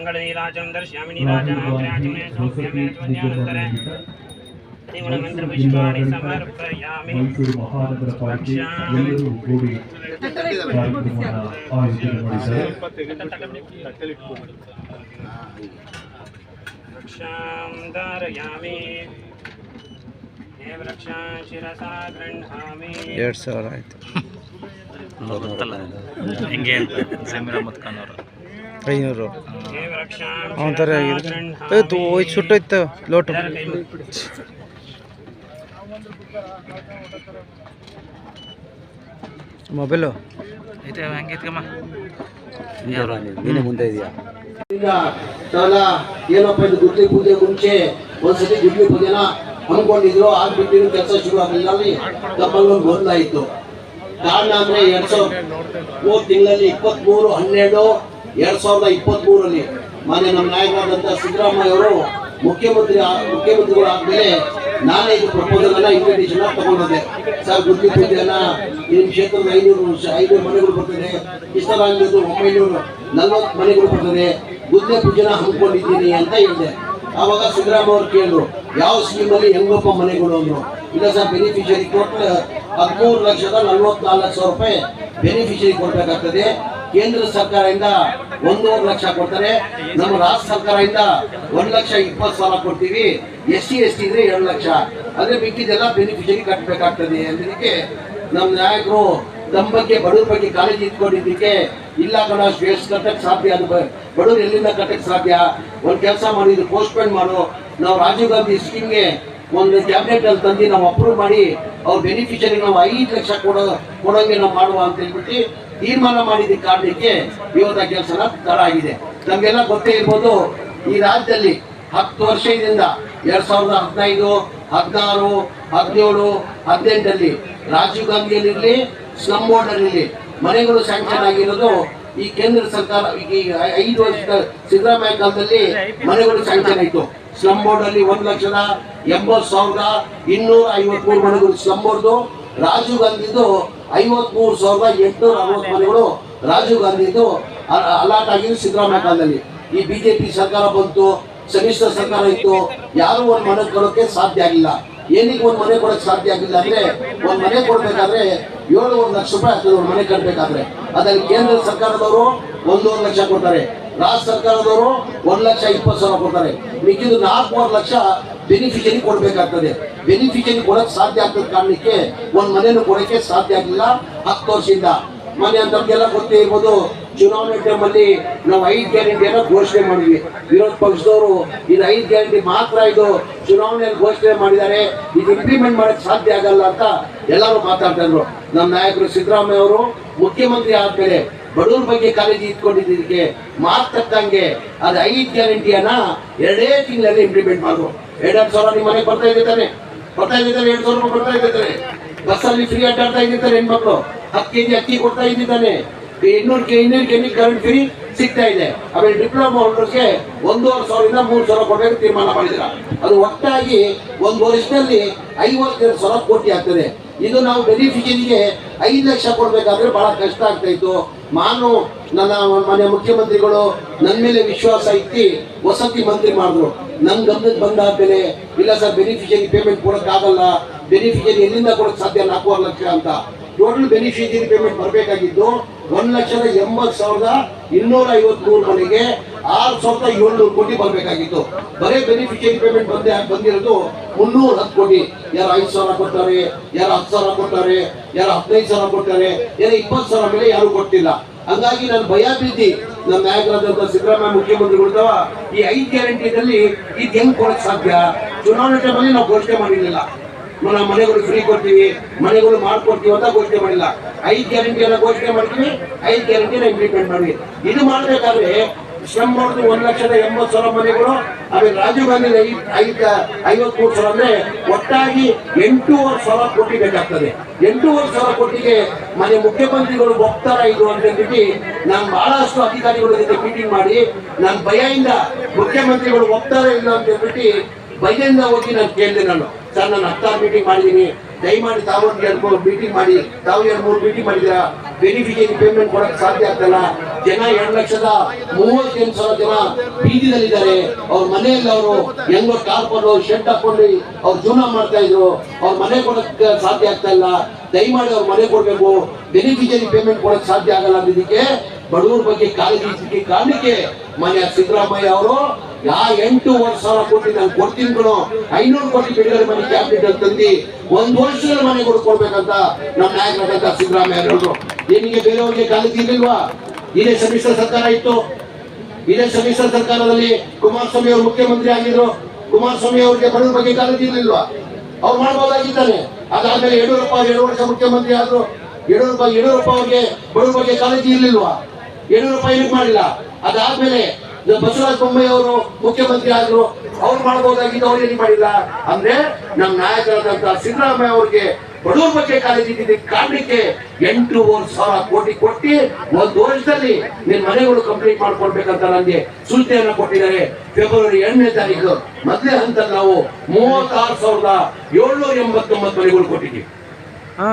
ಮಂಗಳನೀರಾಜನಂ ದರ್ಶ್ಯಾಮಿ ನೀರಾಜನಾಗ್ರ್ಯಾಚಮನೆ ಸೌಮ್ಯಮೇ ಧ್ವನ್ಯಾನಂತರೆ ಮಂತ್ರಪುಷ್ಪಾಣಿ ಸಮರ್ಪಯಾಮಿ ಮೈಸೂರು ಮಹಾನಗರ ಪಾಲಿಕೆ ಎಲ್ಲರೂ ಕೂಡಿ ಕಾರ್ಯಕ್ರಮವನ್ನು ಆಯೋಜನೆ ಮಾಡಿದ್ದಾರೆ रक्षां धारयामि देव रक्षां शिरसा गृह्णामि ಎರಡು ಸಾವಿರ ಆಯಿತು ಗೊತ್ತಲ್ಲ ಹೆಂಗೆ ಅಂತ ಜಮೀರ್ ಅಹಮದ್ ಖಾನ್ ಅವರು ಐನೂರು ಅವನ ಥರ ಆಗಿದೆ ಆಯ್ತು ಹೋಯ್ತು ಲೋಟು. ಮೊಬೈಲು? ಮುಂದೆ ಇದೆಯಾ? ಈಗ ನಾವೆಲ್ಲ ಏನಪ್ಪ ಇದು ಗುಡ್ಲಿ ಪೂಜೆ ಮುಂಚೆ ಒಂದ್ಸತಿ ಗುಡ್ಲಿ ಪೂಜೆನ ಅನ್ಕೊಂಡಿದ್ರು ಆಗ್ಬಿಟ್ಟಿದ್ರು ಕೆಲಸ ಶುರು ಆಗಲಿಲ್ಲ ಅಲ್ಲಿ ಗೊಂದಲ ಇತ್ತು ಕಾರಣ ಅಂದ್ರೆ ಎರಡ್ ಮೂರು ತಿಂಗಳಲ್ಲಿ ಇಪ್ಪತ್ತ್ ಮೂರು ಹನ್ನೆರಡು ಎರಡ್ ಸಾವಿರದ ಇಪ್ಪತ್ತ್ ಮೂರಲ್ಲಿ ಮಾನ್ಯ ನಮ್ಮ ನಾಯಕರಾದಂಥ ಸಿದ್ದರಾಮಯ್ಯ ಅವರು ಮುಖ್ಯಮಂತ್ರಿ ಮುಖ್ಯಮಂತ್ರಿಗಳು ಆದ್ಮೇಲೆ ನಾನೇ ಇದು ಪ್ರಪೋಸಲ್ ಅನ್ನ ಇನ್ವಿಟೇಷನ್ ತಗೊಂಡಿದ್ದೆ. ಸರ್ ಗುಡ್ಲಿ ಪೂಜೆಯನ್ನ ಈ ನಿಮ್ಮ ಕ್ಷೇತ್ರದ ಐನೂರು ಐನೂರು ಮನೆಗಳು ಬರ್ತದೆ. ಇಷ್ಟರಾಂಗದ್ದು ಒಂಬೈನೂರು ನಲ್ವತ್ತು ಮನೆಗಳು ಬರ್ತದೆ. ಗುದ್ದೆ ಪೂಜೆನ ಹಮ್ಮಿಕೊಂಡಿದ್ದೀನಿ ಅಂತ ಹೇಳಿದೆ. ಆವಾಗ ಸಿದ್ದರಾಮಯ್ಯ ಅವರು ಕೇಳಿದ್ರು, ಯಾವ ಸ್ಕೀಮಲ್ಲಿ ಹೆಂಗಪ್ಪ ಮನೆಗಳು ಅಂದ್ರು. ಇಲ್ಲ ಸರ್ ಬೆನಿಫಿಷರಿ ಕೊಟ್ಟು ಹದಿಮೂರು ಲಕ್ಷದ ನಲ್ವತ್ನಾಲ್ಕು ಸಾವಿರ ರೂಪಾಯಿ ಬೆನಿಫಿಷರಿ ಕೊಡ್ಬೇಕಾಗ್ತದೆ. ಕೇಂದ್ರ ಸರ್ಕಾರದಿಂದ ಒಂದೂವರೆ ಲಕ್ಷ ಕೊಡ್ತಾರೆ. ನಮ್ಮ ರಾಜ್ಯ ಸರ್ಕಾರದಿಂದ ಒಂದ್ ಲಕ್ಷ ಇಪ್ಪತ್ತು ಸಾವಿರ ಕೊಡ್ತೀವಿ. ಎಸ್ ಸಿ ಎಸ್ ಟಿ ಇದ್ರೆ ಎರಡು ಲಕ್ಷ. ಅಂದ್ರೆ ಮಿಕ್ಕಿದೆಲ್ಲ ಬೆನಿಫಿಷರಿ ಕಟ್ಟಬೇಕಾಗ್ತದೆ ಅನ್ನೋದಕ್ಕೆ ನಮ್ಮ ನಾಯಕರು ನಮ್ಮ ಬಗ್ಗೆ, ಬಡವ್ರ ಬಗ್ಗೆ ಕಾಲೇಜ್ ಇಟ್ಕೊಂಡಿದ್ದಕ್ಕೆ ಇಲ್ಲ ಕಣ ಶ್ರೇಷ್ಠ ಕಟ್ಟಕ್ಕೆ ಸಾಧ್ಯ? ಅದು ಬಡವ್ರು ಎಲ್ಲಿಂದ ಕಟ್ಟಕ್ಕೆ ಸಾಧ್ಯ? ಒಂದು ಕೆಲಸ ಮಾಡಿ, ಇದು ಪೋಸ್ಟ್ಪೋನ್ ಮಾಡು. ನಾವು ರಾಜೀವ್ ಗಾಂಧಿ ಸ್ಕೀಮ್ಗೆ ಒಂದು ಟ್ಯಾಬ್ಲೆಟ್ ಅಲ್ಲಿ ತಂದು ನಾವು ಅಪ್ರೂವ್ ಮಾಡಿ, ಅವ್ರ ಬೆನಿಫಿಷರಿ ನಾವು ಐದು ಲಕ್ಷ ಕೊಡೋ ಕೊಡೋಂಗೆ ನಾವು ಮಾಡುವ ಅಂತ ಹೇಳ್ಬಿಟ್ಟು ತೀರ್ಮಾನ ಮಾಡಿದ ಕಾರಣಕ್ಕೆ ಇವರ ಕೆಲಸನ ತಡ ಆಗಿದೆ. ನಮಗೆಲ್ಲ ಗೊತ್ತೇ ಇರ್ಬೋದು, ಈ ರಾಜ್ಯದಲ್ಲಿ ಹತ್ತು ವರ್ಷದಿಂದ ಎರಡ್ ಸಾವಿರದ ಹದಿನೈದು, ಹದಿನಾರು, ಹದಿನೇಳು ಹದಿನೆಂಟರಲ್ಲಿ ರಾಜೀವ್ ಗಾಂಧಿಯಲ್ಲಿರಲಿ ಸ್ಲಮ್ ಬೋರ್ಡಲ್ಲಿ ಮನೆಗಳು ಸ್ಯಾಂಕ್ಷನ್ ಆಗಿರೋದು ಈ ಕೇಂದ್ರ ಸರ್ಕಾರ ಈಗ ಐದು ವರ್ಷದ ಸಿದ್ದರಾಮಯ್ಯ ಕಾಲದಲ್ಲಿ ಮನೆಗಳು ಸ್ಯಾಂಕ್ಷನ್ ಆಯಿತು. ಸ್ಲಮ್ ಬೋರ್ಡ್ ಅಲ್ಲಿ ಒಂದ್ ಲಕ್ಷದ ಎಂಬತ್ತು ಸಾವಿರದ ಇನ್ನೂರ ಐವತ್ಮೂರು ಮನೆಗಳು ಸ್ಲಮ್ ಬೋರ್ಡು ರಾಜೀವ್ ಗಾಂಧಿದು ಐವತ್ಮೂರು ಸಾವಿರದ ಎಂಟುನೂರ ಅರವತ್ತು ಮನೆಗಳು ರಾಜೀವ್ ಗಾಂಧಿದು ಅಲಾಟ್ ಆಗಿದ್ದು ಸಿದ್ದರಾಮಯ್ಯ ಕಾಲದಲ್ಲಿ. ಈ ಬಿಜೆಪಿ ಸರ್ಕಾರ ಬಂತು ಸಮ್ಮಿಶ್ರ ಸರ್ಕಾರ ಇತ್ತು ಯಾರು ಒಂದು ಮನೆ ಕೊಡೋಕೆ ಸಾಧ್ಯ ಆಗಿಲ್ಲ. ಏನಿಗೆ ಒಂದು ಮನೆ ಕೊಡೋಕೆ ಸಾಧ್ಯ ಆಗಿಲ್ಲ ಅಂದ್ರೆ ಒಂದ್ ಮನೆ ಕೊಡ್ಬೇಕಾದ್ರೆ ಒಂದು ಲಕ್ಷ ರೂಪಾಯಿ ಆಗ್ತದೆ ಒಂದು ಮನೆ ಕಟ್ಟಬೇಕಾದ್ರೆ ಅದರಲ್ಲಿ ಕೇಂದ್ರ ಸರ್ಕಾರದವರು ಒಂದೂವರೆ ಲಕ್ಷ ಕೊಡ್ತಾರೆ. ರಾಜ್ಯ ಸರ್ಕಾರದವರು ಒಂದ್ ಲಕ್ಷ ಇಪ್ಪತ್ತು ಸಾವಿರ ಕೊಡ್ತಾರೆ. ಮಿಕ್ಕಿದ್ದು ನಾಲ್ಕೂವರೆ ಲಕ್ಷ ಬೆನಿಫಿಷರಿ ಕೊಡಬೇಕಾಗ್ತದೆ. ಬೆನಿಫಿಷರಿ ಕೊಡಕ್ ಸಾಧ್ಯ ಆಗ್ತದ ಕಾರಣಕ್ಕೆ ಒಂದ್ ಮನೆಯನ್ನು ಕೊಡಕ್ಕೆ ಸಾಧ್ಯ ಆಗಲಿಲ್ಲ ಹತ್ತು ವರ್ಷದಿಂದ. ಮನೆ ಅಂತವ್ರಿಗೆಲ್ಲ ಗೊತ್ತೇ ಇರ್ಬೋದು, ಚುನಾವಣೆ ಟೈಮಲ್ಲಿ ನಾವು ಐದು ಗ್ಯಾರಂಟಿಯನ್ನ ಘೋಷಣೆ ಮಾಡಿದ್ವಿ. ವಿರೋಧ ಪಕ್ಷದವರು ಇದು ಐದು ಗ್ಯಾರಂಟಿ ಮಾತ್ರ ಇದು ಚುನಾವಣೆಯಲ್ಲಿ ಘೋಷಣೆ ಮಾಡಿದ್ದಾರೆ. ಇದು ಇಂಪ್ಲಿಮೆಂಟ್ ಮಾಡಕ್ ಸಾಧ್ಯ ಆಗಲ್ಲ ಅಂತ ಎಲ್ಲರೂ ಮಾತಾಡ್ತಾ ನಮ್ಮ ನಾಯಕರು ಸಿದ್ದರಾಮಯ್ಯ ಅವರು ಮುಖ್ಯಮಂತ್ರಿ ಆದ್ಮೇಲೆ ಬಡವ್ರ ಬಗ್ಗೆ ಕಾಳಜಿ ಇಟ್ಕೊಂಡಿದ್ದಕ್ಕೆ ಮಾತಕ್ಕಂಗೆ ಅದು ಐದು ಗ್ಯಾರಂಟಿಯನ್ನ ಎರಡೇ ತಿಂಗಳಲ್ಲಿ ಇಂಪ್ಲಿಮೆಂಟ್ ಮಾಡಿದ್ರು ಎರಡೆರಡು ಸಾವಿರ ನಿಮ್ಮ ಮನೆಗೆ ಬರ್ತಾ ಇದ್ದಾನೆ ಬರ್ತಾ ಇದೆ ತಾನೆ, ಎರಡು ಸಾವಿರ ರೂಪಾಯಿ ಬರ್ತಾ ಇದ್ದಾನೆ ಬಸ್ಸಲ್ಲಿ ಫ್ರೀ ಅಡ್ಡಾಡ್ತಾ ಇದ್ದಾರೆ ಹೆಣ್ಮಕ್ಳು. ಹತ್ತು ಕೆಜಿ ಅಕ್ಕಿ ಕೊಡ್ತಾ ಇದ್ದಾನೆ ಇನ್ನೂರು ಕೆ, ಇನ್ನೂರು ಕೆಜಿ ಕರೆಂಟ್ ಫ್ರೀ ಸಿಗ್ತಾ ಇದೆ. ಆಮೇಲೆ ಡಿಪ್ಲೊಮಾ ಹೋಲ್ಡರ್ಸ್ಗೆ ಒಂದೂವರೆ ಸಾವಿರದಿಂದ ಮೂರು ಸಾವಿರ ಕೊಡಬೇಕು ತೀರ್ಮಾನ ಮಾಡಿದ್ರ ಅದು ಒಟ್ಟಾಗಿ ಒಂದು ವರ್ಷದಲ್ಲಿ ಐವತ್ತೆರಡು ಸಾವಿರ ಕೋಟಿ ಆಗ್ತದೆ. ಇದು ನಾವು ಬೆನಿಫಿಷರಿಗೆ ಐದು ಲಕ್ಷ ಕೊಡಬೇಕಾದ್ರೆ ಬಹಳ ಕಷ್ಟ ಆಗ್ತಾ ಇತ್ತು. ನಾನು ನನ್ನ ಮನೆ ಮುಖ್ಯಮಂತ್ರಿಗಳು ನನ್ನ ಮೇಲೆ ವಿಶ್ವಾಸ ಇಟ್ಟು ವಸತಿ ಮಂತ್ರಿ ಮಾಡಿದ್ರು. ನನ್ನ ಗಮನಕ್ಕೆ ಬಂದಾದ್ಮೇಲೆ ಇಲ್ಲ ಸರ್ ಬೆನಿಫಿಷರಿ ಪೇಮೆಂಟ್ ಕೊಡೋಕ್ಕಾಗಲ್ಲ. ಬೆನಿಫಿಷರಿ ಎಲ್ಲಿಂದ ಕೊಡೋಕ್ಕೆ ಸಾಧ್ಯ? ನಾಲ್ಕೂವರೆ ಲಕ್ಷ ಅಂತ. ಟೋಟಲ್ ಬೆನಿಫಿಷಿಯರಿ ಪೇಮೆಂಟ್ ಬರಬೇಕಾಗಿದ್ದು ಒಂದ್ ಲಕ್ಷದ ಎಂಬತ್ತು ಸಾವಿರದ ಇನ್ನೂರ ಐವತ್ಮೂರು ಮನೆಗೆ ಆರು ಸಾವಿರದ ಏಳ್ನೂರು ಕೋಟಿ ಬರಬೇಕಾಗಿತ್ತು. ಬರೀ ಬೆನಿಫಿಷಿಯರಿ ಪೇಮೆಂಟ್ ಬಂದೇ ಬಂದಿರೋದು ಮುನ್ನೂರ ಹತ್ತು ಕೋಟಿ. ಯಾರು ಐದು ಸಾವಿರ ಕೊಡ್ತಾರೆ, ಯಾರು ಹತ್ತು ಸಾವಿರ ಕೊಡ್ತಾರೆ, ಯಾರು ಹದಿನೈದು ಸಾವಿರ ಕೊಡ್ತಾರೆ, ಯಾರು ಇಪ್ಪತ್ತು ಸಾವಿರ ಮೇಲೆ ಯಾರು ಕೊಟ್ಟಿಲ್ಲ. ಹಂಗಾಗಿ ನಾನು ಭಯ ಬಿದ್ದಿ ನಮ್ಮ ನಾಯಕರಾದಂಥ ಸಿದ್ದರಾಮಯ್ಯ ಮುಖ್ಯಮಂತ್ರಿಗಳು ಈ ಐದು ಗ್ಯಾರಂಟಿನಲ್ಲಿ ಇದು ಹೆಂಗ್ ಕೊಡಕ್ ಸಾಧ್ಯ? ಚುನಾವಣೆ ಟೈಮಲ್ಲಿ ನಾವು ಘೋಷಣೆ ಮಾಡಿರ್ಲಿಲ್ಲ. ನಾವು ಮನೆಗಳು ಫ್ರೀ ಕೊಡ್ತೀವಿ, ಮನೆಗಳು ಮಾಡ್ಕೊಡ್ತೀವಿ ಅಂತ ಘೋಷಣೆ ಮಾಡಿಲ್ಲ. ಐದು ಗ್ಯಾರಂಟಿಯನ್ನು ಘೋಷಣೆ ಮಾಡ್ತೀವಿ ಐದು ಗ್ಯಾರಂಟಿನ ಇಂಪ್ಲಿಮೆಂಟ್ ಮಾಡಿ ಇದು ಮಾಡಬೇಕಾದ್ರೆ ಶ್ರಮ್ ಒಂದ್ ಲಕ್ಷದ ಎಂಬತ್ತು ಸಾವಿರ ಮನೆಗಳು ಆಮೇಲೆ ರಾಜೀವ್ ಗಾಂಧಿ ಐದು ಐದು, ಐವತ್ಮೂರು ಸಾವಿರ ಅಂದ್ರೆ ಒಟ್ಟಾಗಿ ಎಂಟೂವರೆ ಸಾವಿರ ಕೋಟಿ ಬೇಕಾಗ್ತದೆ. ಎಂಟೂವರೆ ಸಾವಿರ ಕೋಟಿಗೆ ಮನೆ ಮುಖ್ಯಮಂತ್ರಿಗಳು ಒಪ್ತಾರ ಇದು ಅಂತ ಹೇಳ್ಬಿಟ್ಟು ನಾನು ಬಹಳಷ್ಟು ಅಧಿಕಾರಿಗಳ ಜೊತೆ ಮೀಟಿಂಗ್ ಮಾಡಿ, ನಾನು ಭಯದಿಂದ ಮುಖ್ಯಮಂತ್ರಿಗಳು ಒಪ್ತಾರ ಇಲ್ಲ ಅಂತ ಹೇಳ್ಬಿಟ್ಟು ಭಯದಿಂದ ಹೋಗಿ ನಾನು ಕೇಳಿದೆ ನಾನು. ಸರ್, ನಾನು ಹತ್ತಾರು ಮೀಟಿಂಗ್ ಮಾಡಿದ್ದೀನಿ. ದಯಮಾಡಿ ತಾವು ಎರಡು ಮೀಟಿಂಗ್ ಮಾಡಿ. ತಾವು ಎರಡು ಮೂರು ಮೀಟಿಂಗ್ ಮಾಡಿದ್ದೀರಾ? ಬೆನಿಫಿಷಿಯರಿ ಪೇಮೆಂಟ್ ಕೊಡಕ್ಕೆ ಸಾಧ್ಯ ಆಗ್ತಲ್ಲ ಜನ ಎರಡು ಲಕ್ಷದ ಮೂವತ್ತೆಂಟು ಸಾವಿರ ಜನ ಬೀದಿದಲ್ಲಿದ್ದಾರೆ ಅವ್ರ ಮನೆಯಲ್ಲಿ ಅವರು ಹೆಂಗೋ ಟಾರ್ಪಲು ಶೆಡ್ ಹಾಕೊಂಡು, ಅವ್ರು ಜೀವನ ಮಾಡ್ತಾ ಇದ್ರು. ಅವ್ರ ಮನೆ ಕೊಡಕ್ಕೆ ಸಾಧ್ಯ ಆಗ್ತಾ ಇಲ್ಲ. ದಯಮಾಡಿ ಅವ್ರ ಮನೆ ಕೊಡಬೇಕು. ಬೆನಿಫಿಷಿಯರಿ ಪೇಮೆಂಟ್ ಕೊಡಕ್ ಸಾಧ್ಯ ಆಗಲ್ಲ ಅನ್ನೋದಕ್ಕೆ ಬಡವರ ಬಗ್ಗೆ ಕಾಳಜಿ ಇದ್ದಕ್ಕೆ ಕಾರಣಕ್ಕೆ ಮನೆಯ ಸಿದ್ದರಾಮಯ್ಯ ಅವರು, ಯಾ ಎಂಟೂವರೆ ಸಾವಿರ ಕೋಟಿ ನಾನು ಕೊಡ್ತೀನಿ ಕಣೋ ಐನೂರು ಕೋಟಿ ಬಿಡುಗಡೆ ಮನೆ ಕ್ಯಾಬಿನೆಟ್ ತಂದಿ ಒಂದ್ ವರ್ಷದ ಮನೆ ಕೊಡ್ಬೇಕಂತ ನಮ್ಮ ನಾಯಕರಾದಂತ ಸಿದ್ದರಾಮಯ್ಯ ಹೇಳಿದ್ರು. ನಿಮಗೆ ಬೇರೆಯವ್ರಿಗೆ ಕಾಳಜಿ ಇರ್ಲಿಲ್ವಾ ಇದೇ ಸಮ್ಮಿಶ್ರ ಸರ್ಕಾರ ಇತ್ತು. ಇದೇ ಸಮ್ಮಿಶ್ರ ಸರ್ಕಾರದಲ್ಲಿ ಕುಮಾರಸ್ವಾಮಿ ಅವರು ಮುಖ್ಯಮಂತ್ರಿ ಆಗಿದ್ರು. ಕುಮಾರಸ್ವಾಮಿ ಅವರಿಗೆ ಬಡವರ ಬಗ್ಗೆ ಕಾಳಜಿ ಇರ್ಲಿಲ್ವಾ ಅವ್ರು ಮಾಡಬಹುದಾಗಿದ್ದಾನೆ ಅದಾದ್ಮೇಲೆ ಯಡಿಯೂರಪ್ಪ ಎರಡು ವರ್ಷ ಮುಖ್ಯಮಂತ್ರಿ ಆದ್ರು. ಯಡಿಯೂರಪ್ಪ ಯಡಿಯೂರಪ್ಪ ಅವ್ರಿಗೆ ಬಡವರ ಬಗ್ಗೆ ಕಾಳಜಿ ಇರ್ಲಿಲ್ವಾ ಯಡಿಯೂರಪ್ಪ ಏನಕ್ಕೆ ಮಾಡಿಲ್ಲ. ಅದಾದ್ಮೇಲೆ ಬಸವರಾಜ ಬೊಮ್ಮಾಯಿ ಅವರು ಮುಖ್ಯಮಂತ್ರಿ ಆದ್ರು, ಅವ್ರು ಮಾಡಬಹುದಾಗಿದ್ದು ಅವ್ರು ಏನು ಮಾಡಿಲ್ಲ? ಅಂದ್ರೆ ನಮ್ಮ ನಾಯಕರಾದಂತಹ ಸಿದ್ದರಾಮಯ್ಯ ಅವ್ರಿಗೆ ಬಡವರ ಬಗ್ಗೆ ಇದ್ದಿದ್ದಕ್ಕೆ ಕಾರಣಕ್ಕೆ ಎಂಟೂವರೆ ಸಾವಿರ ಕೋಟಿ ಕೊಟ್ಟು ಒಂದು ವರ್ಷದಲ್ಲಿ ನಿನ್ ಮನೆಗಳು ಕಂಪ್ಲೀಟ್ ಮಾಡ್ಕೊಡ್ಬೇಕಂತ ನನಗೆ ಸೂಚನೆಯನ್ನ ಕೊಟ್ಟಿದ್ದಾರೆ. ಫೆಬ್ರವರಿ ಎರಡನೇ ತಾರೀಕು ಮೊದಲೇ ಹಂತದಲ್ಲಿ ನಾವು ಮೂವತ್ತಾರು ಸಾವಿರದ ಏಳ್ನೂರ ಎಂಬತ್ತೊಂಬತ್ತು ಮನೆಗಳು ಕೊಟ್ಟಿದ್ದೀವಿ.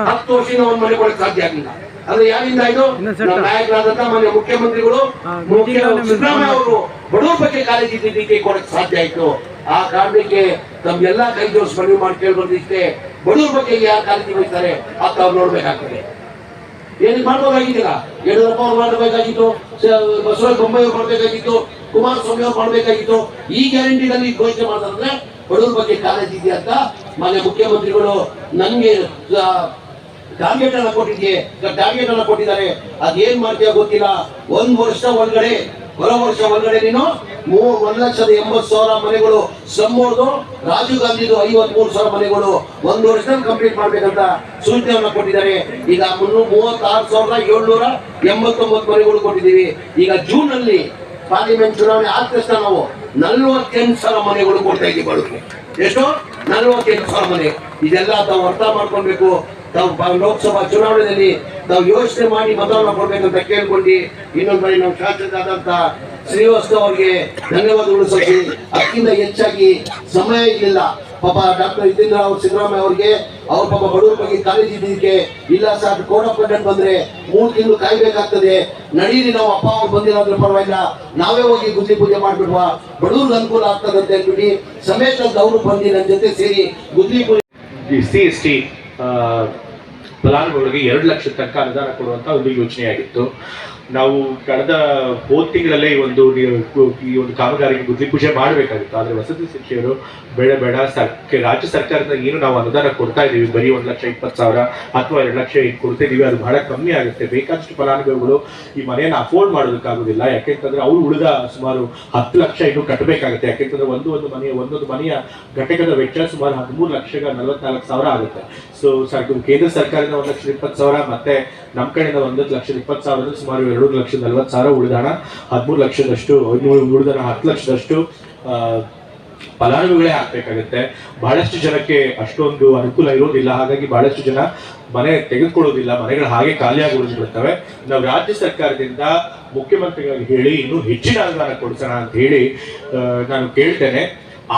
ಹತ್ತು ವರ್ಷದಿಂದ ಒಂದು ಮನೆ ಕೊಡಕ್ಕೆ ಸಾಧ್ಯ ಆಗಿಲ್ಲ ಅದ್ರ ಯಾರಿಂದ ಇದು? ನಾಯಕರಾದಂತಹ ಮಾನ್ಯ ಮುಖ್ಯಮಂತ್ರಿಗಳು ಮುಖ್ಯ ಸಿದ್ದರಾಮಯ್ಯ ಅವರು ಬಡವರ ಬಗ್ಗೆ ಕಾಲೇಜ್ ಇದ್ದಿದ್ದಕ್ಕೆ ಕೊಡಕ್ಕೆ ಸಾಧ್ಯ ಆಯ್ತು. ಆ ಕಾರಣಕ್ಕೆ ತಮ್ಗೆಲ್ಲಾ ಕೈ ಜೋಡಿಸಿ ಮನವಿ ಮಾಡಿ ಕೇಳ್ಬಂದಿಷ್ಟೇ. ಬಡವರ ಬಗ್ಗೆ ಯಾರು ಕಾಲೇಜಿಗೆ ಹೋಗ್ತಾರೆ ಅಂತ ಅವ್ರು ನೋಡ್ಬೇಕಾಗ್ತದೆ. ಏನಕ್ಕೆ ಮಾಡ್ಬೋದಾಗಿದ್ದೀರ? ಯಡಿಯೂರಪ್ಪ ಅವ್ರು ಮಾಡಬೇಕಾಗಿತ್ತು ಬಸವರಾಜ ಬೊಮ್ಮಾಯಿ ಅವ್ರು ಮಾಡಬೇಕಾಗಿತ್ತು ಕುಮಾರಸ್ವಾಮಿ ಅವ್ರು ಮಾಡಬೇಕಾಗಿತ್ತು. ಈ ಗ್ಯಾರಂಟಿನಲ್ಲಿ ಘೋಷಣೆ ಮಾಡಿದ್ರೆ ಬಡವರ ಬಗ್ಗೆ ಕಾಲೇಜ್ ಇದೆಯಾ ಅಂತ ಮಾನ್ಯ ಮುಖ್ಯಮಂತ್ರಿಗಳು, ನನಗೆ ಟಾರ್ಗೆಟ್ ಅನ್ನ ಕೊಟ್ಟಿದ್ದೆ ಟಾರ್ಗೆಟ್ ಅನ್ನ ಕೊಟ್ಟಿದ್ದಾರೆ. ಅದೇನ್ ಮಾಡ್ತೀಯ ಗೊತ್ತಿಲ್ಲ. ಒಂದ್ ವರ್ಷ ಒಳಗಡೆ, ಹೊರ ವರ್ಷ ಒಳಗಡೆ ನೀನು ಒಂದ್ ಲಕ್ಷದ ಎಂಬತ್ ಸಾವಿರ ಮನೆಗಳು ಸಮ್ಮೋದು ರಾಜೀವ್ ಗಾಂಧಿದು ಐವತ್ ಮೂರು ಸಾವಿರ ಮನೆಗಳು ಒಂದು ವರ್ಷದಲ್ಲಿ ಕಂಪ್ಲೀಟ್ ಮಾಡ್ಬೇಕಂತ ಸೂಚನೆಯನ್ನ ಕೊಟ್ಟಿದ್ದಾರೆ. ಈಗ ಮೂವತ್ತಾರು ಸಾವಿರದ ಏಳ್ನೂರ ಎಂಬತ್ತೊಂಬತ್ತು ಮನೆಗಳು ಕೊಟ್ಟಿದ್ದೀವಿ. ಈಗ ಜೂನ್ ಅಲ್ಲಿ ಪಾರ್ಲಿಮೆಂಟ್ ಚುನಾವಣೆ ಆದ ತಕ್ಷಣ ನಾವು ನಲ್ವತ್ತೆಂಟು ಸಾವಿರ ಮನೆಗಳು ಕೊಡ್ತಾ ಇದ್ದೀವಿ ಬಡವರಿಗೆ ಎಷ್ಟು? ನಲ್ವತ್ತೆಂಟು ಸಾವಿರ ಇದೆಲ್ಲ ತಾವು ಅರ್ಥ ಮಾಡ್ಕೊಳ್ಬೇಕು. ತಾವು ಲೋಕಸಭಾ ಚುನಾವಣೆಯಲ್ಲಿ ತಾವು ಯೋಚನೆ ಮಾಡಿ ಮತವನ್ನ ಕೊಡ್ಬೇಕಂತ ಕೇಳ್ಕೊಂಡು ಇನ್ನೊಂದು ಬಾರಿ ನಮ್ಮ ಶಾಸಕರಾದಂತ ಶ್ರೀವಾಸ್ತವ್ ಅವರಿಗೆ ಧನ್ಯವಾದಗಳು ಸಲ್ಲಿಸಿ ಅದಕ್ಕಿಂತ ಹೆಚ್ಚಾಗಿ ಸಮಯ ಇರಲಿಲ್ಲ. ಪಾಪ ಡಾಕ್ಟರ್ ಅವ್ರ ಸಿದ್ದರಾಮಯ್ಯ ಅವ್ರಿಗೆ, ಅವ್ರ ಪಾಪ ಬಡವ್ರ ಬಗ್ಗೆ ಕಾಲೇಜ್ ಇದ್ದಿದ್ದಕ್ಕೆ ಇಲ್ಲ ಸರ್ ಕೋಡ್ ಬಂದ್ರೆ ಮೂರು ತಿಂಗಳು ಕಾಯ್ಬೇಕಾಗ್ತದೆ. ನಡೀರಿ ನಾವು ಅಪ್ಪ ಅವ್ರು ಬಂದಿಲ್ಲ ಅಂದ್ರೆ ಪರವಾಗಿಲ್ಲ. ನಾವೇ ಹೋಗಿ ಗುದ್ದಿ ಪೂಜೆ ಮಾಡ್ಬಿಡುವ. ಬಡವ್ರಿಗೆ ಅನುಕೂಲ ಆಗ್ತದೆ ಅಂತ ಹೇಳ್ಬಿಟ್ಟು ಸಮೇತ ಅವರು ಬಂದಿ ನನ್ನ ಜೊತೆ ಸೇರಿ ಗುದ್ದಿ ಪೂಜೆ ಸಿ ಎಸ್ ಟಿ ಫಲಾನುಭವಿಗಳಿಗೆ ಎರಡು ಲಕ್ಷ ತನಕ ಅನುದಾನ ಕೊಡುವಂತ ಒಂದು ಯೋಜನೆಯಾಗಿತ್ತು ನಾವು ಕಳೆದ ಹೋದ ತಿಂಗಳಲ್ಲೇ ಈ ಒಂದು ಈ ಒಂದು ಕಾಮಗಾರಿಗೆ ಬುದ್ಧಿ ಪೂಜೆ ಮಾಡಬೇಕಾಗಿತ್ತು. ಆದರೆ ವಸತಿ ಸಚಿವರು ಬೇಡ ಬೇಡ, ಸರ್ಕ, ರಾಜ್ಯ ಸರ್ಕಾರದಿಂದ ಏನು ನಾವು ಅನುದಾನ ಕೊಡ್ತಾ ಇದ್ದೀವಿ, ಬರೀ ಒಂದು ಲಕ್ಷ ಇಪ್ಪತ್ತು ಸಾವಿರ ಅಥವಾ ಎರಡು ಲಕ್ಷ ಕೊಡ್ತಾ ಅದು ಬಹಳ ಕಮ್ಮಿ ಆಗುತ್ತೆ. ಬೇಕಾದಷ್ಟು ಫಲಾನುಭವಿಗಳು ಈ ಮನೆಯನ್ನು ಅಫೋರ್ಡ್ ಮಾಡೋದಕ್ಕಾಗೋದಿಲ್ಲ ಯಾಕೆಂತಂದ್ರೆ ಅವ್ರು ಉಳಿದ ಸುಮಾರು ಹತ್ತು ಲಕ್ಷ ಇನ್ನು ಕಟ್ಟಬೇಕಾಗುತ್ತೆ. ಯಾಕೆಂತಂದ್ರೆ ಒಂದು ಒಂದು ಮನೆಯ, ಒಂದೊಂದು ಮನೆಯ ಘಟಕದ ವೆಚ್ಚ ಸುಮಾರು ಹದಿಮೂರು ಲಕ್ಷ ನಲವತ್ನಾಲ್ಕು ಸಾವಿರ ಆಗುತ್ತೆ. ಸೊ ಕೇಂದ್ರ ಸರ್ಕಾರದಿಂದ ಒಂದು ಲಕ್ಷದ ಇಪ್ಪತ್ತು ಸಾವಿರ, ಮತ್ತೆ ನಮ್ಮ ಕಡೆಯಿಂದ ಒಂದು ಲಕ್ಷದ ಇಪ್ಪತ್ತು ಸಾವಿರ ಸುಮಾರು ಎರಡು ಲಕ್ಷದ ನಲ್ವತ್ತು ಸಾವಿರ ಉಳಿದಾಣ. ಹದಿಮೂರು ಲಕ್ಷದಷ್ಟು ಉಳಿದ ಉಳಿದಾಣ, ಹತ್ತು ಲಕ್ಷದಷ್ಟು ಫಲಾನುಭವಿಗಳೇ ಹಾಕ್ಬೇಕಾಗುತ್ತೆ ಬಹಳಷ್ಟು ಜನಕ್ಕೆ ಅಷ್ಟೊಂದು ಅನುಕೂಲ ಇರೋದಿಲ್ಲ. ಹಾಗಾಗಿ ಬಹಳಷ್ಟು ಜನ ಮನೆ ತೆಗೆದುಕೊಳ್ಳೋದಿಲ್ಲ. ಮನೆಗಳು ಹಾಗೆ ಖಾಲಿಯಾಗಿ ಉಳಿದ್ಬಿಡ್ತವೆ ನಾವು ರಾಜ್ಯ ಸರ್ಕಾರದಿಂದ ಮುಖ್ಯಮಂತ್ರಿಗಳಿಗೆ ಹೇಳಿ ಇನ್ನೂ ಹೆಚ್ಚಿನ ಅನುದಾನ ಕೊಡಿಸೋಣ ಅಂತ ಹೇಳಿ ನಾನು ಕೇಳ್ತೇನೆ.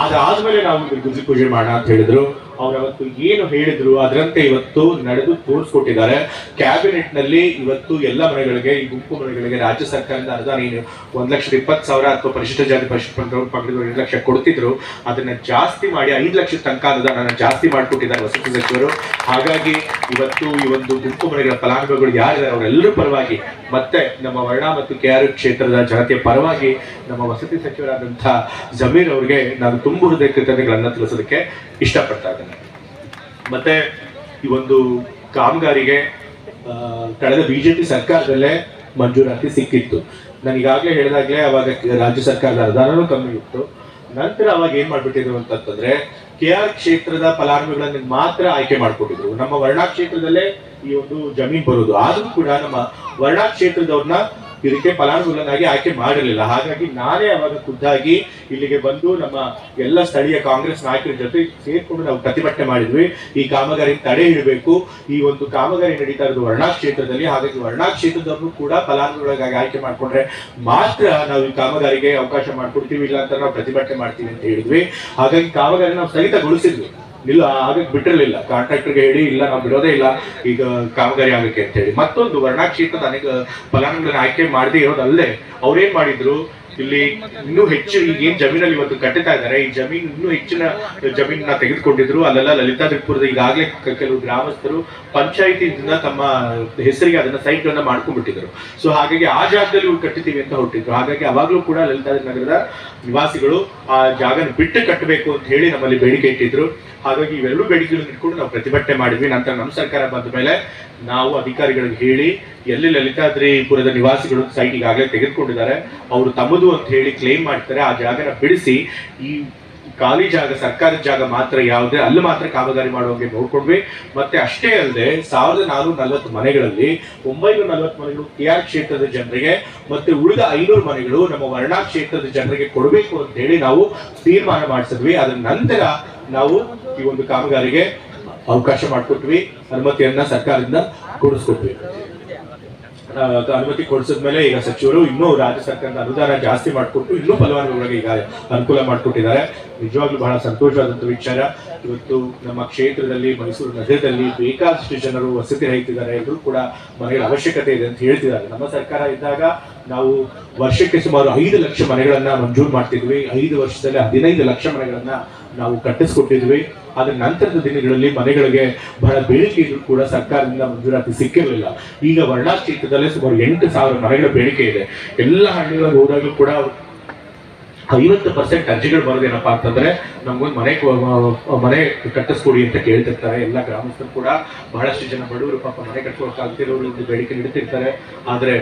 ಅದಾದ್ಮೇಲೆ ನಾವು ಗುಜಿ ಪೂಜೆ ಮಾಡೋಣ ಅಂತ ಹೇಳಿದ್ರು. ಅವ್ರು ಅವತ್ತು ಏನು ಹೇಳಿದ್ರು, ಅದರಂತೆ ಇವತ್ತು ನಡೆದು ತೋರಿಸ್ಕೊಟ್ಟಿದ್ದಾರೆ. ಕ್ಯಾಬಿನೆಟ್ನಲ್ಲಿ ಇವತ್ತು ಎಲ್ಲ ಮನೆಗಳಿಗೆ, ಈ ಗುಂಪು ಮನೆಗಳಿಗೆ ರಾಜ್ಯ ಸರ್ಕಾರದಿಂದ ಅನುದಾನ ಏನು? ಒಂದ್ ಲಕ್ಷದ ಇಪ್ಪತ್ತು ಸಾವಿರ ಅಥವಾ ಪರಿಶಿಷ್ಟ ಜಾತಿ ಪರಿಶಿಷ್ಟ ಪಡೆದು ಎರಡು ಲಕ್ಷ ಕೊಡ್ತಿದ್ರು. ಅದನ್ನ ಜಾಸ್ತಿ ಮಾಡಿ ಐದು ಲಕ್ಷದ ತನಕ ಅನುದಾನ ಜಾಸ್ತಿ ಮಾಡಿಕೊಟ್ಟಿದ್ದಾರೆ ವಸತಿ ಸಚಿವರು. ಹಾಗಾಗಿ ಇವತ್ತು ಈ ಒಂದು ಗುಂಪು ಮನೆಗಳ ಫಲಾನುಭವಿಗಳು ಯಾರಿದ್ದಾರೆ ಅವರೆಲ್ಲರೂ ಪರವಾಗಿ, ಮತ್ತೆ ನಮ್ಮ ವರ್ಣ ಮತ್ತು ಕೆ ಆರ್ ಕ್ಷೇತ್ರದ ಜನತೆಯ ಪರವಾಗಿ ನಮ್ಮ ವಸತಿ ಸಚಿವರಾದಂತಹ ಜಮೀರ್ ಅವರಿಗೆ ನಾನು ತುಂಬ ಹೃದಯ ಕೃತಜ್ಞತೆಗಳನ್ನು ತಿಳಿಸೋದಕ್ಕೆ ಇಷ್ಟಪಡ್ತಾ ಇದ್ದೇನೆ. ಮತ್ತೆ ಈ ಒಂದು ಕಾಮಗಾರಿಗೆ ಕಳೆದ ಬಿಜೆಪಿ ಸರ್ಕಾರದಲ್ಲೇ ಮಂಜೂರಾತಿ ಸಿಕ್ಕಿತ್ತು. ನಾನು ಈಗಾಗಲೇ ಹೇಳಿದಾಗಲೇ ಅವಾಗ ರಾಜ್ಯ ಸರ್ಕಾರದ ಅನುದಾನನೂ ಕಮ್ಮಿ ಇತ್ತು. ನಂತರ ಅವಾಗ ಏನ್ ಮಾಡ್ಬಿಟ್ಟಿದ್ರು ಅಂತಂತಂದ್ರೆ ಕೆ ಆರ್ ಕ್ಷೇತ್ರದ ಫಲಾನುಭವಿಗಳನ್ನ ಮಾತ್ರ ಆಯ್ಕೆ ಮಾಡ್ಕೊಟ್ಟಿದ್ರು. ನಮ್ಮ ವರ್ಣಾ ಕ್ಷೇತ್ರದಲ್ಲೇ ಈ ಒಂದು ಜಮೀನ್ ಬರೋದು. ಆದ್ರೂ ಕೂಡ ನಮ್ಮ ವರ್ಣಾ ಕ್ಷೇತ್ರದವ್ರನ್ನ ಇದಕ್ಕೆ ಫಲಾನುಭವಿಗಳನ್ನಾಗಿ ಆಯ್ಕೆ ಮಾಡಿರಲಿಲ್ಲ. ಹಾಗಾಗಿ ನಾನೇ ಅವಾಗ ಖುದ್ದಾಗಿ ಇಲ್ಲಿಗೆ ಬಂದು ನಮ್ಮ ಎಲ್ಲ ಸ್ಥಳೀಯ ಕಾಂಗ್ರೆಸ್ ನಾಯಕರ ಜೊತೆ ಸೇರ್ಕೊಂಡು ನಾವು ಪ್ರತಿಭಟನೆ ಮಾಡಿದ್ವಿ. ಈ ಕಾಮಗಾರಿ ತಡೆ ಇಡಬೇಕು. ಈ ಒಂದು ಕಾಮಗಾರಿ ನಡೀತಾ ಇರೋದು ವರ್ಣಾ ಕ್ಷೇತ್ರದಲ್ಲಿ ಹಾಗಾಗಿ ವರ್ಣಾ ಕ್ಷೇತ್ರದವರು ಕೂಡ ಫಲಾನುಭವಿಗಳಾಗಿ ಆಯ್ಕೆ ಮಾಡಿಕೊಂಡ್ರೆ ಮಾತ್ರ ನಾವು ಈ ಕಾಮಗಾರಿಗೆ ಅವಕಾಶ ಮಾಡಿಕೊಡ್ತೀವಿ, ಇಲ್ಲ ಅಂತ ನಾವು ಪ್ರತಿಭಟನೆ ಮಾಡ್ತೀವಿ ಅಂತ ಹೇಳಿದ್ವಿ. ಹಾಗಾಗಿ ಕಾಮಗಾರಿ ನಾವು ಸ್ಥಗಿತಗೊಳಿಸಿದ್ವಿ. ನಿಲ್ಲ ಆಗಕ್ಕೆ ಬಿಟ್ಟಿರಲಿಲ್ಲ. ಕಾಂಟ್ರಾಕ್ಟರ್ಗೆ ಹೇಳಿ, ಇಲ್ಲ, ನಾವು ಬಿಡೋದೇ ಇಲ್ಲ. ಈಗ ಕಾಮಗಾರಿ ಆಗಕ್ಕೆ ಅಂತ ಹೇಳಿ ಮತ್ತೊಂದು ವರ್ಣಾಕ್ಷೇತ್ರದ ಅನೇಕ ಫಲಾನುಭವಿಗಳನ್ನ ಆಯ್ಕೆ ಮಾಡದೇ ಇರೋದಲ್ಲದೆ, ಅವ್ರೇನ್ ಮಾಡಿದ್ರು? ಇಲ್ಲಿ ಇನ್ನೂ ಹೆಚ್ಚು ಈಗ ಏನ್ ಜಮೀನಲ್ಲಿ ಇವತ್ತು ಕಟ್ಟುತ್ತಾ ಇದ್ದಾರೆ, ಈ ಜಮೀನ್ ಇನ್ನೂ ಹೆಚ್ಚಿನ ಜಮೀನನ್ನ ತೆಗೆದುಕೊಂಡಿದ್ರು. ಅಲ್ಲೆಲ್ಲ ಲಲಿತಾದ್ರಿಪುರದ ಈಗಾಗಲೇ ಕೆಲವು ಗ್ರಾಮಸ್ಥರು ಪಂಚಾಯತಿಯಿಂದ ತಮ್ಮ ಹೆಸರಿಗೆ ಅದನ್ನ ಸೈಟ್ ಗಳನ್ನ ಮಾಡ್ಕೊಂಡ್ಬಿಟ್ಟಿದ್ರು ಸೊ ಹಾಗಾಗಿ ಆ ಜಾಗದಲ್ಲಿ ಇವ್ರು ಕಟ್ಟಿತೀವಿ ಅಂತ ಹೊರಟಿದ್ರು ಹಾಗಾಗಿ ಅವಾಗ್ಲೂ ಕೂಡ ಲಲಿತಾ ನಗರದ ನಿವಾಸಿಗಳು ಆ ಜಾಗನ ಬಿಟ್ಟು ಕಟ್ಟಬೇಕು ಅಂತ ಹೇಳಿ ನಮ್ಮಲ್ಲಿ ಬೇಡಿಕೆ ಇಟ್ಟಿದ್ರು. ಹಾಗಾಗಿ ಇವೆಲ್ಲರೂ ಬೇಡಿಕೆಗಳನ್ನು ಇಟ್ಕೊಂಡು ನಾವು ಪ್ರತಿಭಟನೆ ಮಾಡಿದ್ವಿ. ನಂತರ ನಮ್ಮ ಸರ್ಕಾರ ಬಂದ ಮೇಲೆ ನಾವು ಅಧಿಕಾರಿಗಳಿಗೆ ಹೇಳಿ, ಎಲ್ಲಿ ಲಲಿತಾದ್ರಿಪುರದ ನಿವಾಸಿಗಳು ಸೈಟ್ ಈಗಾಗಲೇ ತೆಗೆದುಕೊಂಡಿದ್ದಾರೆ, ಅವರು ತಮ್ಮದು ಅಂತ ಹೇಳಿ ಕ್ಲೇಮ್ ಮಾಡ್ತಾರೆ. ಆ ಜಾಗನ ಬಿಡಿಸಿ ಈ ಖಾಲಿ ಜಾಗ, ಸರ್ಕಾರದ ಜಾಗ ಮಾತ್ರ ಯಾವುದೇ, ಅಲ್ಲಿ ಮಾತ್ರ ಕಾಮಗಾರಿ ಮಾಡುವಂಗೆ ನೋಡ್ಕೊಂಡ್ವಿ ಮತ್ತೆ ಅಷ್ಟೇ ಅಲ್ಲದೆ ಸಾವಿರದ ನಾನೂರ ನಲವತ್ತು ಮನೆಗಳಲ್ಲಿ ಒಂಬೈನೂರ ನಲವತ್ತು ಮನೆಗಳು ಕೆ ಆರ್ ಕ್ಷೇತ್ರದ ಜನರಿಗೆ ಮತ್ತೆ ಉಳಿದ ಐನೂರು ಮನೆಗಳು ನಮ್ಮ ವರ್ಣಾ ಕ್ಷೇತ್ರದ ಜನರಿಗೆ ಕೊಡಬೇಕು ಅಂತ ಹೇಳಿ ನಾವು ತೀರ್ಮಾನ ಮಾಡಿಸಿದ್ವಿ. ಅದರ ನಂತರ ನಾವು ಈ ಒಂದು ಕಾಮಗಾರಿಗೆ ಅವಕಾಶ ಮಾಡಿಕೊಟ್ವಿ. ಅನುಮತಿಯನ್ನ ಸರ್ಕಾರದಿಂದ ಕೊಡಿಸ್ಕೊಟ್ವಿ. ಅನುಮತಿ ಕೊಡಿಸಿದ್ಮೇಲೆ ಈಗ ಸಚಿವರು ಇನ್ನೂ ರಾಜ್ಯ ಸರ್ಕಾರದ ಅನುದಾನ ಜಾಸ್ತಿ ಮಾಡಿಕೊಟ್ಟು ಇನ್ನೂ ಫಲಾನುಭವಿಗಳಿಗೆ ಈಗ ಅನುಕೂಲ ಮಾಡಿಕೊಟ್ಟಿದ್ದಾರೆ. ನಿಜವಾಗ್ಲೂ ಬಹಳ ಸಂತೋಷವಾದಂಥ ವಿಚಾರ. ಇವತ್ತು ನಮ್ಮ ಕ್ಷೇತ್ರದಲ್ಲಿ, ಮೈಸೂರು ನಗರದಲ್ಲಿ ಬೇಕಾದಷ್ಟು ಜನರು ವಸತಿ ರಹಿತಿದ್ದಾರೆ ಎಲ್ಲರೂ ಕೂಡ ಮನೆಗಳ ಅವಶ್ಯಕತೆ ಇದೆ ಅಂತ ಹೇಳ್ತಿದ್ದಾರೆ. ನಮ್ಮ ಸರ್ಕಾರ ಇದ್ದಾಗ ನಾವು ವರ್ಷಕ್ಕೆ ಸುಮಾರು ಐದು ಲಕ್ಷ ಮನೆಗಳನ್ನ ಮಂಜೂರು ಮಾಡ್ತಿದ್ವಿ. ಐದು ವರ್ಷದಲ್ಲಿ ಹದಿನೈದು ಲಕ್ಷ ಮನೆಗಳನ್ನ ನಾವು ಕಟ್ಟಿಸ್ಕೊಟ್ಟಿದ್ವಿ. ಆದ್ರೆ ನಂತರದ ದಿನಗಳಲ್ಲಿ ಮನೆಗಳಿಗೆ ಬಹಳ ಬೇಡಿಕೆ ಇದ್ರೂ ಕೂಡ ಸರ್ಕಾರದಿಂದ ಮಂಜೂರಾತಿ ಸಿಕ್ಕಿರಲಿಲ್ಲ. ಈಗ ವರ್ಣಾ ಸುಮಾರು ಎಂಟು ಸಾವಿರ ಮನೆಗಳ ಬೇಡಿಕೆ ಇದೆ. ಎಲ್ಲ ಹಳ್ಳಿಗಳಲ್ಲಿ ಹೋದಾಗಲೂ ಕೂಡ ಐವತ್ತು ಪರ್ಸೆಂಟ್ ಅರ್ಜಿಗಳು ಬರೋದೇನಪ್ಪ ಅಂತಂದ್ರೆ ನಮ್ಗೊಂದು ಮನೆ ಮನೆ ಕಟ್ಟಿಸ್ಕೊಡಿ ಅಂತ ಕೇಳ್ತಿರ್ತಾರೆ. ಎಲ್ಲ ಗ್ರಾಮಸ್ಥರು ಕೂಡ ಬಹಳಷ್ಟು ಜನ ಬಡವರು ಪಾಪ ಮನೆ ಕಟ್ಕೊಳಕ್ಕಾಗ್ತಿರೋರು ಅಂತ ಬೇಡಿಕೆ ಇಡ್ತಿರ್ತಾರೆ ಆದ್ರೆ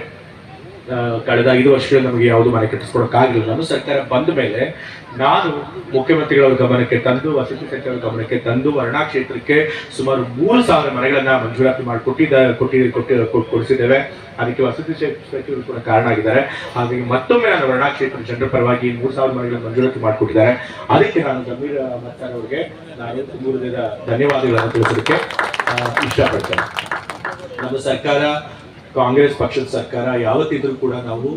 ಕಳೆದ ಐದು ವರ್ಷಗಳಲ್ಲಿ ನಮಗೆ ಯಾವುದು ಮನೆ ಕಟ್ಟಿಸ್ಕೊಡಕ್ಕಾಗಿಲ್ಲ ನಮ್ಮ ಸರ್ಕಾರ ಬಂದ ಮೇಲೆ ನಾನು ಮುಖ್ಯಮಂತ್ರಿಗಳ ಗಮನಕ್ಕೆ ತಂದು ವಸತಿ ಸಚಿವರ ಗಮನಕ್ಕೆ ತಂದು ವರ್ಣಾ ಕ್ಷೇತ್ರಕ್ಕೆ ಸುಮಾರು ಮೂರು ಸಾವಿರ ಮನೆಗಳನ್ನ ಮಂಜೂರಾತಿ ಮಾಡಿಕೊಟ್ಟಿದ್ದ, ಕೊಟ್ಟಿ ಕೊಟ್ಟಿ, ಕೊಟ್- ಕೊಡಿಸಿದ್ದೇವೆ. ಅದಕ್ಕೆ ವಸತಿ ಸಚಿ- ಸಚಿವರು ಕೂಡ ಕಾರಣ ಆಗಿದ್ದಾರೆ. ಹಾಗಾಗಿ ಮತ್ತೊಮ್ಮೆ ನಾನು ವರ್ಣಾ ಕ್ಷೇತ್ರದ ಜನರ ಪರವಾಗಿ ಮೂರು ಸಾವಿರ ಮನೆಗಳನ್ನ ಮಂಜೂರಾತಿ ಮಾಡಿಕೊಟ್ಟಿದ್ದಾರೆ. ಅದಕ್ಕೆ ನಾನು ಗಂಭೀರ ಮತ್ತಾರ್ ಅವರಿಗೆ ನಾನು ಮೂರು ದಿನ ಧನ್ಯವಾದಗಳನ್ನು ತಿಳಿಸೋದಕ್ಕೆ ಇಷ್ಟಪಡ್ತೇನೆ. ನಮ್ಮ ಸರ್ಕಾರ ಕಾಂಗ್ರೆಸ್ ಪಕ್ಷದ ಸರ್ಕಾರ ಯಾವತ್ತಿದ್ರೂ ಕೂಡ ನಾವು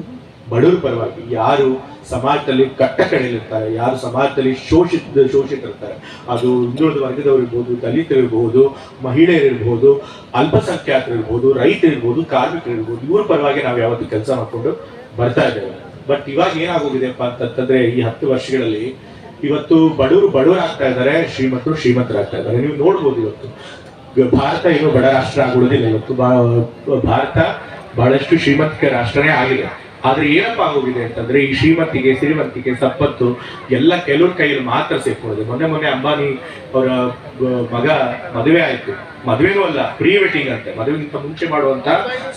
ಬಡವರ ಪರವಾಗಿ ಯಾರು ಸಮಾಜದಲ್ಲಿ ಕಟ್ಟ ಕಡೆಯಲ್ಲಿರ್ತಾರೆ, ಯಾರು ಸಮಾಜದಲ್ಲಿ ಶೋಷಿತ, ಶೋಷಿತರಿರ್ತಾರೆ. ಅದು ಹಿಂದುಳಿದ ವರ್ಗದವರಿರ್ಬೋದು ಮಹಿಳೆಯರಿರ್ಬೋದು, ಅಲ್ಪಸಂಖ್ಯಾತರಿರ್ಬೋದು ಮಹಿಳೆಯರು ಕಾರ್ಮಿಕರಿರ್ಬೋದು, ಇವ್ರ ಪರವಾಗಿ ನಾವು ಯಾವತ್ತು ಕೆಲಸ ಮಾಡ್ಕೊಂಡು ಬರ್ತಾ ಇದ್ದೇವೆ. ಬಟ್ ಇವಾಗ ಏನಾಗೋಗಿದೆಪ್ಪ ಅಂತಂತಂದ್ರೆ ಈ ಹತ್ತು ವರ್ಷಗಳಲ್ಲಿ ಇವತ್ತು ಬಡವರು ಬಡವರಾಗ್ತಾ ಇದ್ದಾರೆ, ಶ್ರೀಮಂತರು ಶ್ರೀಮಂತರಾಗ್ತಾ ಇದ್ದಾರೆ. ನೀವು ನೋಡ್ಬೋದು ಇವತ್ತು. ಭಾರತ ಇನ್ನು ಬಡ ರಾಷ್ಟ್ರ ಆಗುವುದಿಲ್ಲ. ಇವತ್ತು ಭಾರತ ಬಹಳಷ್ಟು ಶ್ರೀಮಂತಿಕ ರಾಷ್ಟ್ರನೇ ಆಗಿದೆ. ಆದ್ರೆ ಏನಪ್ಪ ಆಗೋಗಿದೆ ಅಂತಂದ್ರೆ ಈ ಶ್ರೀಮಂತಿಗೆ ಶ್ರೀಮಂತಿಕೆ ಸಂಪತ್ತು ಎಲ್ಲ ಕೆಲವ್ರ ಕೈಯಲ್ಲಿ ಮಾತ್ರ ಸೇರ್ಕೊಂಡಿದೆ ಮೊನ್ನೆ ಮೊನ್ನೆ ಅಂಬಾನಿ ಅವರ ಮಗ ಮದುವೆ ಆಯ್ತು. ಮದುವೆನೂ ಅಲ್ಲ, ಪ್ರೀ ವೆಡ್ಡಿಂಗ್ ಅಂತೆ. ಮದುವೆಗಿಂತ ಮುಂಚೆ ಮಾಡುವಂತ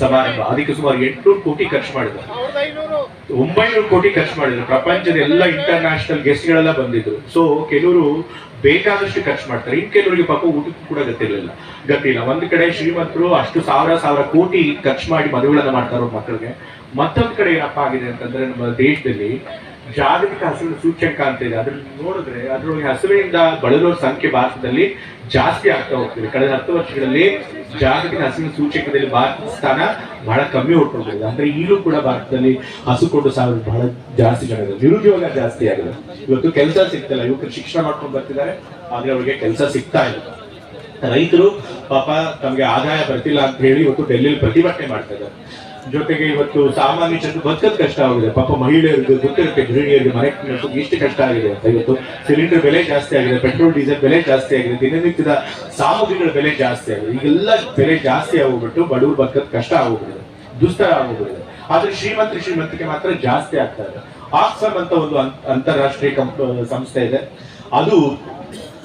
ಸಮಾರಂಭ. ಅದಕ್ಕೆ ಸುಮಾರು ಎಂಟುನೂರು ಕೋಟಿ ಖರ್ಚು ಮಾಡಿದ್ದಾರೆ ಒಂಬೈನೂರು ಕೋಟಿ ಖರ್ಚು ಮಾಡಿದ್ರು. ಪ್ರಪಂಚದ ಎಲ್ಲ ಇಂಟರ್ನ್ಯಾಷನಲ್ ಗೆಸ್ಟ್ ಗಳೆಲ್ಲ ಬಂದಿದ್ರು. ಸೊ ಕೆಲವರು ಬೇಕಾದಷ್ಟು ಖರ್ಚು ಮಾಡ್ತಾರೆ. ಇನ್ ಕೆಲವರಿಗೆ ಪಾಪ ಊಟಕ್ಕೂ ಕೂಡ ಗೊತ್ತಿರಲಿಲ್ಲ ಗೊತ್ತಿಲ್ಲ ಒಂದ್ ಕಡೆ ಶ್ರೀಮಂತರು ಅಷ್ಟು ಸಾವಿರ ಸಾವಿರ ಕೋಟಿ ಖರ್ಚು ಮಾಡಿ ಮದುವೆಗಳನ್ನ ಮಾಡ್ತಾರೋ ಮಕ್ಕಳಿಗೆ. ಮತ್ತೊಂದ್ ಕಡೆ ಏನಪ್ಪಾ ಆಗಿದೆ ಅಂತಂದ್ರೆ ನಮ್ಮ ದೇಶದಲ್ಲಿ ಜಾಗತಿಕ ಹಸಿವಿನ ಸೂಚ್ಯಂಕ ಅಂತ ಇದೆ. ಅದ್ರಲ್ಲಿ ನೋಡಿದ್ರೆ ಅದರೊಳಗೆ ಹಸಿರಿನಿಂದ ಬಳಲುವ ಸಂಖ್ಯೆ ಭಾರತದಲ್ಲಿ ಜಾಸ್ತಿ ಆಗ್ತಾ ಹೋಗ್ತಿದೆ. ಕಳೆದ ಹತ್ತು ವರ್ಷಗಳಲ್ಲಿ ಜಾಗತಿಕ ಹಸಿವಿನ ಸೂಚ್ಯಂಕದಲ್ಲಿ ಭಾರತದ ಸ್ಥಾನ ಬಹಳ ಕಮ್ಮಿ ಹೊಟ್ಟೋಗಿದೆ ಅಂದ್ರೆ ಈಗಲೂ ಕೂಡ ಭಾರತದಲ್ಲಿ ಹಸು ಕೊಟ್ಟು ಸಾವಿರ ಬಹಳ ಜಾಸ್ತಿ ಜನ ನಿರುದ್ಯೋಗ ಜಾಸ್ತಿ ಆಗಿದೆ. ಇವತ್ತು ಕೆಲಸ ಸಿಗ್ತಿಲ್ಲ. ಯುವಕರು ಶಿಕ್ಷಣ ಮಾಡ್ಕೊಂಡು ಬರ್ತಿದ್ದಾರೆ. ಆದ್ರೆ ಅವರಿಗೆ ಕೆಲಸ ಸಿಗ್ತಾ ಇಲ್ಲ. ರೈತರು ಪಾಪ ತಮಗೆ ಆದಾಯ ಬರ್ತಿಲ್ಲ ಅಂತ ಹೇಳಿ ಇವತ್ತು ಡೆಲ್ಲಿಲಿ ಪ್ರತಿಭಟನೆ ಮಾಡ್ತಾ ಇದ್ದಾರೆ. ಜೊತೆಗೆ ಇವತ್ತು ಸಾಮಾನ್ಯ ಜನರು ಬದುಕೋದು ಕಷ್ಟ ಆಗಿದೆ. ಪಾಪ ಮಹಿಳೆಯರಿಗೆ ಗೊತ್ತಿರುತ್ತೆ ಗೃಹಿಣಿಯರಿಗೆ, ಮನೆ ಇಷ್ಟು ಕಷ್ಟ ಆಗಿದೆ ಅಂತ ಇವತ್ತು. ಸಿಲಿಂಡರ್ ಬೆಲೆ ಜಾಸ್ತಿ ಆಗಿದೆ ಪೆಟ್ರೋಲ್ ಡೀಸೆಲ್ ಬೆಲೆ ಜಾಸ್ತಿ ಆಗಿದೆ, ದಿನನಿತ್ಯದ ಸಾಮಗ್ರಿಗಳ ಬೆಲೆ ಜಾಸ್ತಿ ಆಗಿದೆ. ಈಗೆಲ್ಲ ಬೆಲೆ ಜಾಸ್ತಿ ಆಗೋಗ್ಬಿಟ್ಟು ಬಡವರು ಬದುಕೋದು ಕಷ್ಟ ಆಗೋಗ್ಬಿಡುತ್ತೆ ದುಸ್ತರ ಆಗೋಗ್ಬಿಡುತ್ತೆ ಆದ್ರೆ ಶ್ರೀಮಂತ ಶ್ರೀಮಂತಿಕೆ ಮಾತ್ರ ಜಾಸ್ತಿ ಆಗ್ತಾ ಇದೆ. ಆಕ್ಸಮ್ ಅಂತ ಒಂದು ಅಂತಾರಾಷ್ಟ್ರೀಯ ಕಂಪ್ ಸಂಸ್ಥೆ ಇದೆ. ಅದು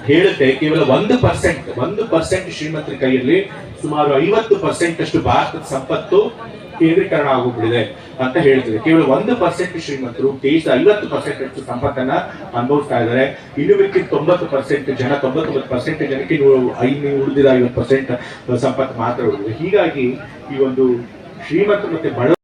ಹೇಳುತ್ತೆ ಕೇವಲ ಒಂದು ಪರ್ಸೆಂಟ್ ಒಂದು ಪರ್ಸೆಂಟ್ ಶ್ರೀಮಂತರ ಕೈಯಲ್ಲಿ ಸುಮಾರು ಐವತ್ತು ಪರ್ಸೆಂಟ್ ಅಷ್ಟು ಭಾರತದ ಸಂಪತ್ತು ಕೇಂದ್ರೀಕರಣ ಆಗೋಗ್ಬಿಟ್ಟಿದೆ ಅಂತ ಹೇಳ್ತಿದೆ. ಕೇವಲ ಒಂದು ಪರ್ಸೆಂಟ್ ಶ್ರೀಮಂತರು ದೇಶದ ಐವತ್ತು ಪರ್ಸೆಂಟ್ ಅಷ್ಟು ಸಂಪತ್ತನ್ನ ಅನುಭವಿಸ್ತಾ ಇದ್ದಾರೆ. ಇನ್ನು ಮಿಕ್ಕಿದ ತೊಂಬತ್ತು ಪರ್ಸೆಂಟ್ ಜನ, ತೊಂಬತ್ತೊಂಬತ್ತು ಪರ್ಸೆಂಟ್ ಜನಕ್ಕೆ ಐದು ಉಳಿದಿದ ಐವತ್ತು ಪರ್ಸೆಂಟ್ ಸಂಪತ್ತು ಮಾತ್ರ ಉಳಿದಿದೆ. ಹೀಗಾಗಿ ಈ ಒಂದು ಶ್ರೀಮಂತ ಮತ್ತೆ ಬಡ